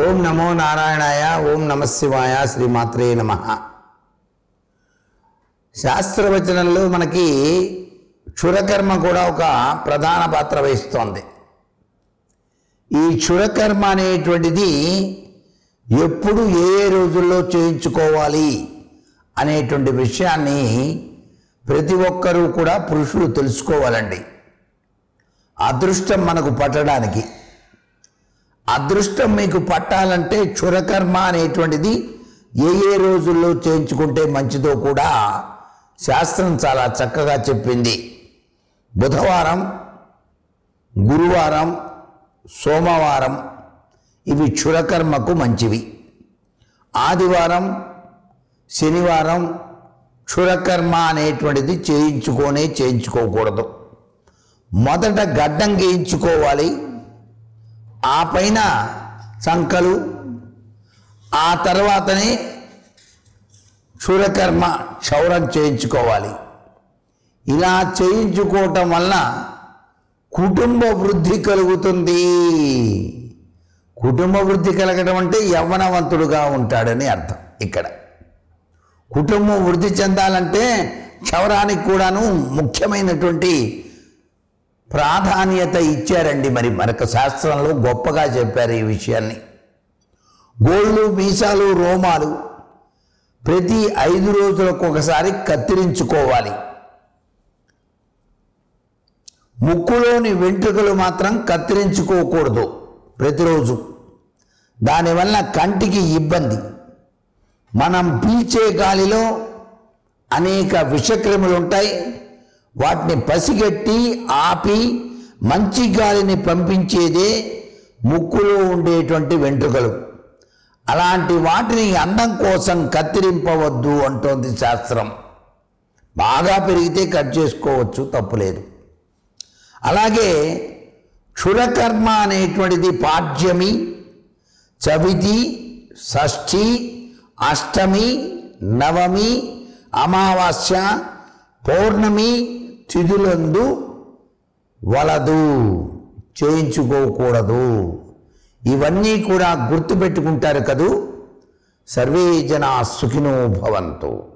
ఓం నమో నారాయణాయ ఓం నమశివాయ శ్రీమాత్రే నమ. శాస్త్రవచనంలో మనకి క్షురకర్మ కూడా ఒక ప్రధాన పాత్ర వహిస్తోంది. ఈ క్షురకర్మ అనేటువంటిది ఎప్పుడు ఏ ఏ రోజుల్లో చేయించుకోవాలి అనేటువంటి విషయాన్ని ప్రతి ఒక్కరూ కూడా పురుషులు తెలుసుకోవాలండి. అదృష్టం మనకు పట్టడానికి. అదృష్టం మీకు పట్టాలంటే క్షురకర్మ అనేటువంటిది ఏ ఏ రోజుల్లో చేయించుకుంటే మంచిదో కూడా శాస్త్రం చాలా చక్కగా చెప్పింది. బుధవారం గురువారం సోమవారం ఇవి క్షురకర్మకు మంచివి. ఆదివారం శనివారం క్షురకర్మ అనేటువంటిది చేయించుకోనే చేయించుకోకూడదు. మొదట గడ్డం గేయించుకోవాలి. ఆ పైన చంకలు ఆ తర్వాతనే క్షురకర్మ క్షౌరం చేయించుకోవాలి. ఇలా చేయించుకోవటం వల్ల కుటుంబ వృద్ధి కలుగుతుంది. కుటుంబ వృద్ధి కలగడం అంటే యవ్వనవంతుడుగా ఉంటాడని అర్థం ఇక్కడ. కుటుంబం వృద్ధి చెందాలంటే క్షౌరానికి కూడాను ముఖ్యమైనటువంటి ప్రాధాన్యత ఇచ్చారండి మరి. మనకు శాస్త్రంలో గొప్పగా చెప్పారు ఈ విషయాన్ని. గోళ్ళు మీసాలు రోమాలు ప్రతి ఐదు రోజులకు ఒకసారి కత్తిరించుకోవాలి. ముక్కులోని వెంట్రుకలు మాత్రం కత్తిరించుకోకూడదు ప్రతిరోజు. దానివల్ల కంటికి ఇబ్బంది. మనం పీల్చే గాలిలో అనేక విషక్రిములు ఉంటాయి వాటిని పసిగట్టి ఆపి మంచి గాలిని పంపించేదే ముక్కులో ఉండేటువంటి వెంట్రుకలు. అలాంటి వాటిని అందం కోసం కత్తిరింపవద్దు అంటోంది శాస్త్రం. బాగా పెరిగితే కట్ చేసుకోవచ్చు తప్పులేదు అలాగే క్షురకర్మ అనేటువంటిది పాడ్యమి చవితి షష్ఠి అష్టమి నవమి అమావాస్య పౌర్ణమి తిథులందు వలదు చేయించుకోకూడదు. ఇవన్నీ కూడా గుర్తుపెట్టుకుంటారు కదూ? సర్వే జనా సుఖినో భవంతు.